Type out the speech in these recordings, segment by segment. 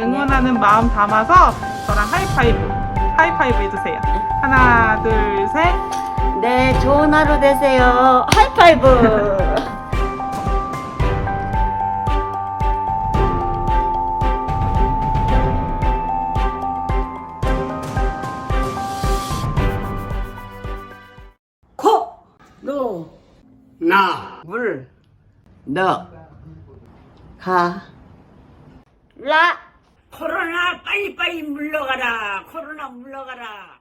응원하는 마음 담아서 저랑 하이파이브, 하이파이브 해주세요. 하나, 둘, 셋. 네, 좋은 하루 되세요. 하이파이브. 코, 노, 나 물, 너, 가, 라. 코로나 빨리빨리 물러가라 코로나 물러가라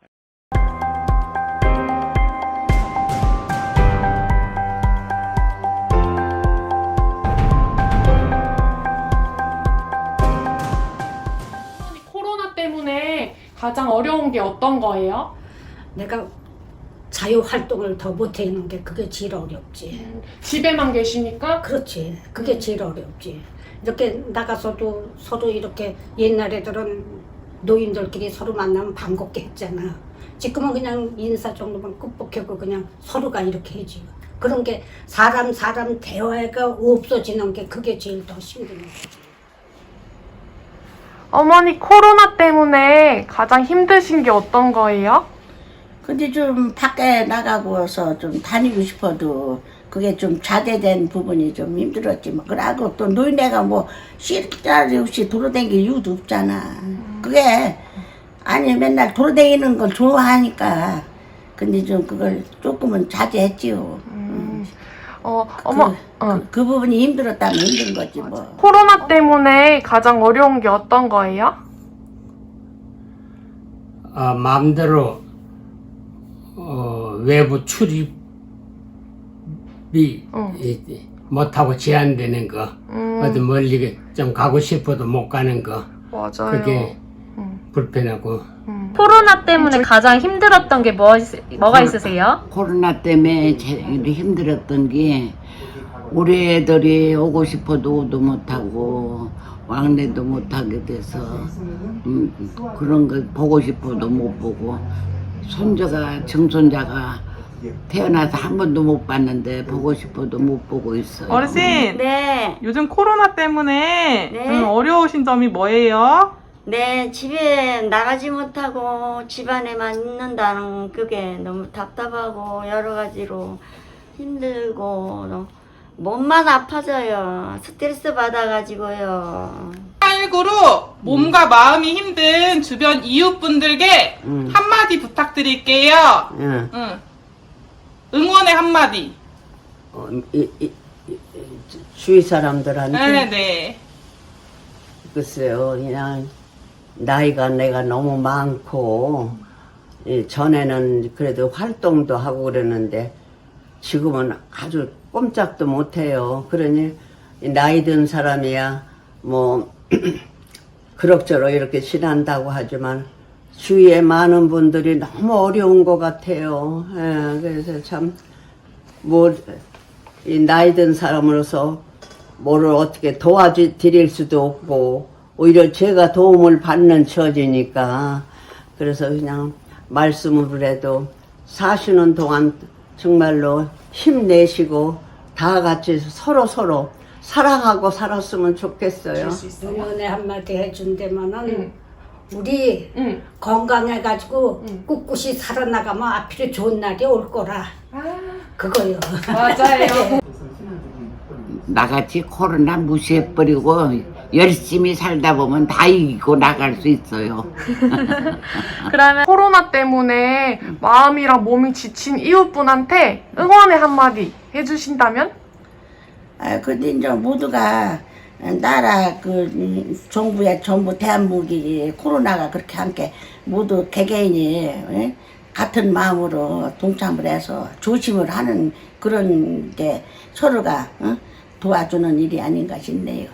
코로나 때문에 가장 어려운 게 어떤 거예요? 내가 자유 활동을 더 못하는 게 그게 제일 어렵지. 집에만 계시니까 그렇지. 그게 제일 어렵지. 이렇게 나가서도 서로 이렇게 옛날에들은 노인들끼리 서로 만나면 반갑게 했잖아. 지금은 그냥 인사 정도만 끝복하고 그냥 서로가 이렇게 해지. 그런 게 사람 사람 대화가 없어지는 게 그게 제일 더 힘든 거지. 어머니 코로나 때문에 가장 힘드신 게 어떤 거예요? 근데 좀 밖에 나가고서 좀 다니고 싶어도 그게 좀 자제된 부분이 좀 힘들었지 뭐. 그러고 또 노인네가 뭐 쉴 자리 없이 돌아다닐 이유도 없잖아. 그게 아니 맨날 돌아다니는 걸 좋아하니까 근데 좀 그걸 조금은 자제했지요. 어, 어머, 그, 어. 그, 그 부분이 힘들었다면 힘든 거지 뭐. 코로나 때문에 가장 어려운 게 어떤 거예요? 어, 마음대로 어, 외부 출입이 이- 못하고 제한되는 거 음, 어디 멀리 좀 가고 싶어도 못 가는 거 맞아요. 그게 음, 불편하고 음. 코로나 때문에 가장 힘들었던 게 뭐, 뭐가 있으세요? 코로나 때문에 제일 힘들었던 게 우리 애들이 오고 싶어도 오도 못하고 왕래도 못하게 돼서 음, 그런 거 보고 싶어도 못 보고 손자가 증손자가 태어나서 한 번도 못 봤는데 보고 싶어도 못 보고 있어요. 어르신, 네, 요즘 코로나 때문에 네. 음, 어려우신 점이 뭐예요? 네, 집에 나가지 못하고 집안에만 있는다는 그게 너무 답답하고 여러 가지로 힘들고 너무 몸만 아파져요. 스트레스 받아가지고요. 코로나19로 몸과 마음이 힘든 주변 이웃분들께 음. 한마디 부탁드릴게요. 응. 응. 응원의 한마디. 어, 이- 이- 이- 주위 사람들한테 네, 네. 글쎄요, 그냥 나이가 내가 너무 많고 이 전에는 그래도 활동도 하고 그랬는데 지금은 아주 꼼짝도 못해요. 그러니 이 나이 든 사람이야 뭐 그럭저럭 이렇게 지난다고 하지만 주위에 많은 분들이 너무 어려운 것 같아요. 예, 그래서 참 뭐 이 나이 든 사람으로서 뭐를 어떻게 도와드릴 수도 없고 오히려 제가 도움을 받는 처지니까 그래서 그냥 말씀을 해도 사시는 동안 정말로 힘내시고 다 같이 서로 서로 사랑하고 살았으면 좋겠어요. 응원의 한마디 해준다면은 응. 우리 응. 건강해가지고 응. 꿋꿋이 살아나가면 앞으로 좋은 날이 올 거라. 아, 그거요. 맞아요. 나같이 코로나 무시해버리고 열심히 살다 보면 다 이기고 나갈 수 있어요. 그러면 코로나 때문에 마음이랑 몸이 지친 이웃분한테 응원의 한마디 해주신다면? 아, 근데 이제 모두가 나라 그 음, 정부의 전부 대한민국이 코로나가 그렇게 함께 모두 개개인이 예? 같은 마음으로 동참을 해서 조심을 하는 그런 게 서로가 어? 도와주는 일이 아닌가 싶네요.